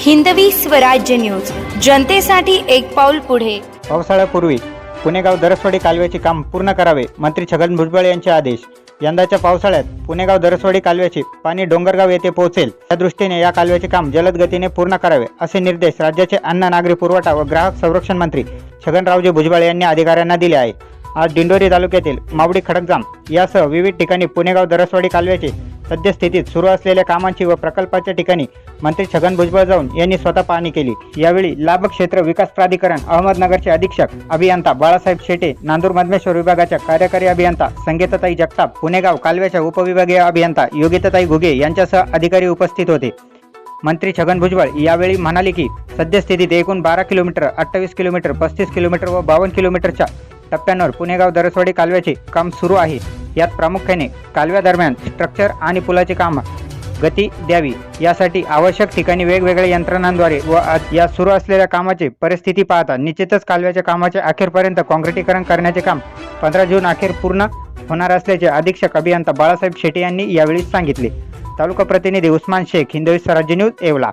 Hindavi Swarajya news. जनतेसाठी एक पाऊल पुढे. पावसाळ्यापूर्वी पुणेगाव दरसवाडी कालव्याचे काम पूर्ण करावे मंत्री छगन भुजबळ यांचे आदेश. यंदाच्या पावसाळ्यात पुणेगाव दरसवाडी कालव्याचे पाणी डोंगरगाव येथे पोहोचेल. त्या दृष्टीने या कालव्याचे काम जलद गतीने पूर्ण करावे असे निर्देश राज्याचे अन्न नागरी पुरवठा व ग्राहक संरक्षण मंत्री छगनरावजी भुजबळ यांनी अधिकाऱ्यांना दिले आहे. आज दिंडोरी तालुक्यातील मावडी खडकजाम यासह विविध ठिकाणी पुणेगाव दरसवाडी कालव्याचे सद्यस्थितीत सुरू असलेल्या कामांची व प्रकल्पाच्या ठिकाणी मंत्री छगन भुजबळ जाऊन यांनी स्वतः पाहणी केली. यावेळी लाभ क्षेत्र विकास प्राधिकरण अहमदनगरचे अधीक्षक अभियंता बाळासाहेब शेटे नांदूर मधमेश्वर विभागाच्या कार्यकारी अभियंता संगीताताई जगताप पुणेगाव कालव्याच्या उपविभागीय अभियंता योगिताताई घुगे यांच्यासह अधिकारी उपस्थित होते. मंत्री छगन भुजबळ यावेळी म्हणाले की सद्यस्थितीत एकूण बारा किलोमीटर अठ्ठावीस किलोमीटर पस्तीस किलोमीटर व बावन्न किलोमीटरच्या टप्प्यांवर पुणेगाव दरसवाडी कालव्याचे काम सुरू आहे. यात प्रामुख्याने कालव्यादरम्यान स्ट्रक्चर आणि पुलाचे काम गती द्यावी यासाठी आवश्यक ठिकाणी वेगवेगळ्या यंत्रणांद्वारे व या सुरू असलेल्या कामाची परिस्थिती पाहता निश्चितच कालव्याच्या कामाचे अखेरपर्यंत काँक्रिटीकरण करण्याचे काम पंधरा जून अखेर पूर्ण होणार असल्याचे अधीक्षक अभियंता बाळासाहेब शेटे यांनी यावेळी सांगितले. तालुका प्रतिनिधी उस्मान शेख हिंदवी स्वराज्य न्यूज येवला.